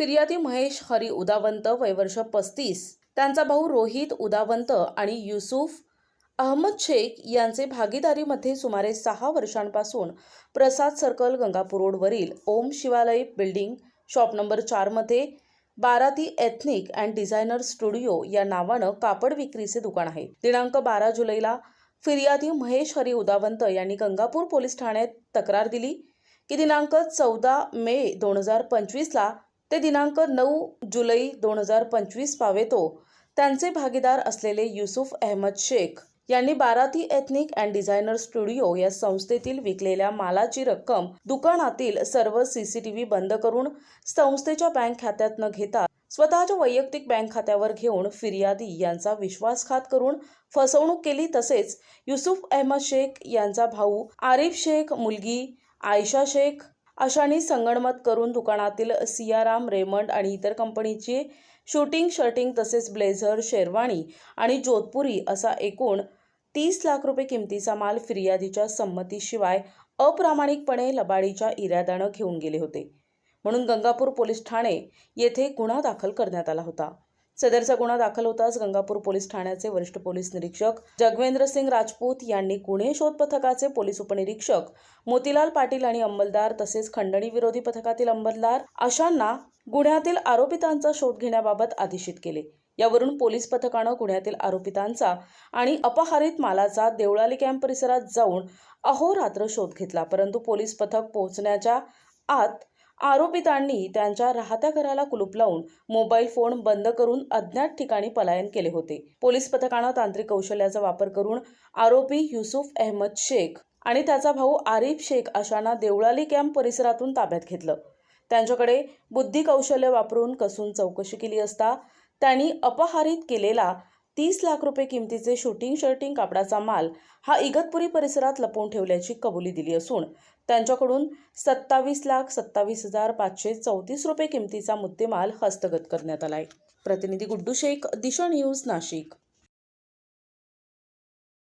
फिर्यादी महेश हरी उदावंत वयवर्ष पस्तीस. त्यांचा भाऊ रोहित उदावंत आणि युसुफ अहमद शेख यांचे भागीदारीमध्ये सुमारे सहा वर्षांपासून प्रसाद सर्कल गंगापूर रोडवरील ओम शिवालय बिल्डिंग शॉप नंबर चारमध्ये बाराती एथनिक अँड डिझायनर स्टुडिओ या नावानं कापड विक्रीचे दुकान आहे. दिनांक बारा जुलैला फिर्यादी महेश हरी उदावंत यांनी गंगापूर पोलीस ठाण्यात तक्रार दिली की दिनांक चौदा मे दोन हजार पंचवीसला ते दिनांक नऊ जुलै दोन हजार पंचवीस पावेतो. त्यांचे भागीदार असलेले युसुफ अहमद शेख यांनी बाराती एथनिक अँड डिझायनर स्टुडिओ या संस्थेतील विकलेल्या मालाची रक्कम दुकानातील सर्व सीसीटीव्ही बंद करून संस्थेच्या बँक खात्यात न घेता स्वतःच्या वैयक्तिक बँक खात्यावर घेऊन फिर्यादी यांचा विश्वासघात करून फसवणूक केली तसेच युसुफ अहमद शेख यांचा भाऊ आरिफ शेख मुलगी आयशा शेख अशांनी संगणमत करून दुकानातील सियाराम रेमंड आणि इतर कंपनीचे शूटिंग शर्टिंग तसेच ब्लेझर शेरवाणी आणि जोधपुरी असा एकूण तीस लाख रुपये किमतीचा माल फिर्यादीच्या संमतीशिवाय अप्रामाणिकपणे लबाडीच्या इराद्यानं घेऊन गेले होते. म्हणून गंगापूर पोलीस ठाणे येथे गुन्हा दाखल करण्यात आला होता. सदरचा गुन्हा दाखल होताच गंगापूर पोलीस ठाण्याचे वरिष्ठ पोलीस निरीक्षक जगवेंद्र सिंग राजपूत यांनी गुन्हे शोध पथकाचे पोलीस उपनिरीक्षक मोतीलाल पाटील आणि अंमलदार तसेच खंडणी विरोधी पथकातील अंमलदार अशांना गुन्ह्यातील आरोपितांचा शोध घेण्याबाबत आदेशित केले. यावरून पोलीस पथकानं गुन्ह्यातील आरोपितांचा आणि अपहारित मालाचा देवळाली कॅम्प परिसरात जाऊन अहोरात्र शोध घेतला. परंतु पोलीस पथक पोहोचण्याच्या आत आरोपितांनी त्यांच्या राहत्या घराला कुलूप लावून मोबाईल फोन बंद करून अज्ञात ठिकाणी पलायन केले होते. पोलीस पथकानं तांत्रिक कौशल्याचा वापर करून आरोपी युसुफ अहमद शेख आणि त्याचा भाऊ आरिफ शेख अशांना देवळाली कॅम्प परिसरातून ताब्यात घेतलं. त्यांच्याकडे बुद्धी कौशल्य वापरून कसून चौकशी केली असता त्यांनी अपहारित केलेला तीस लाख रुपये किमतीचे शूटिंग शर्टिंग कापडाचा माल हा इगतपुरी परिसरात लपवून ठेवल्याची कबुली दिली असून त्यांच्याकडून सत्तावीस लाख सत्तावीस हजार पाचशे चौतीस रुपये किमतीचा मुद्देमाल हस्तगत करण्यात आलाय. प्रतिनिधी गुड्डू शेख दिशा न्यूज नाशिक.